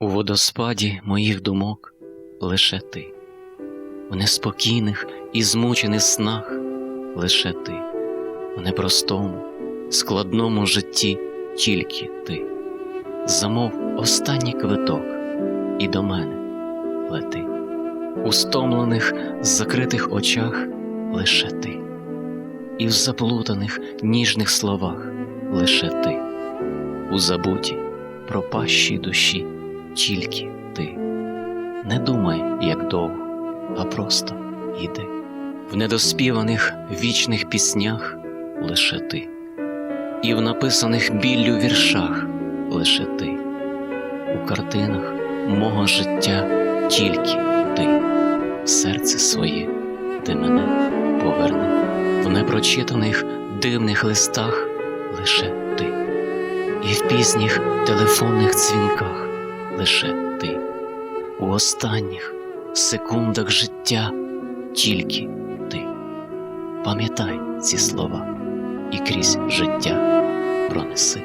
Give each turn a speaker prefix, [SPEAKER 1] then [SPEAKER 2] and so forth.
[SPEAKER 1] У водоспаді моїх думок лише ти, в неспокійних і змучених снах лише ти, в непростому, складному житті тільки ти, замов останній квиток і до мене лети, у стомлених, закритих очах лише ти, і в заплутаних ніжних словах лише ти, у забуті пропащій душі тільки ти. Не думай, як довго, а просто йди. В недоспіваних вічних піснях лише ти, і в написаних біллю віршах лише ти, у картинах мого життя тільки ти, серце своє ти мене поверни, в непрочитаних дивних листах лише ти, і в пізніх телефонних дзвінках лише ти, у останніх секундах життя тільки ти. Пам'ятай ці слова і крізь життя пронеси.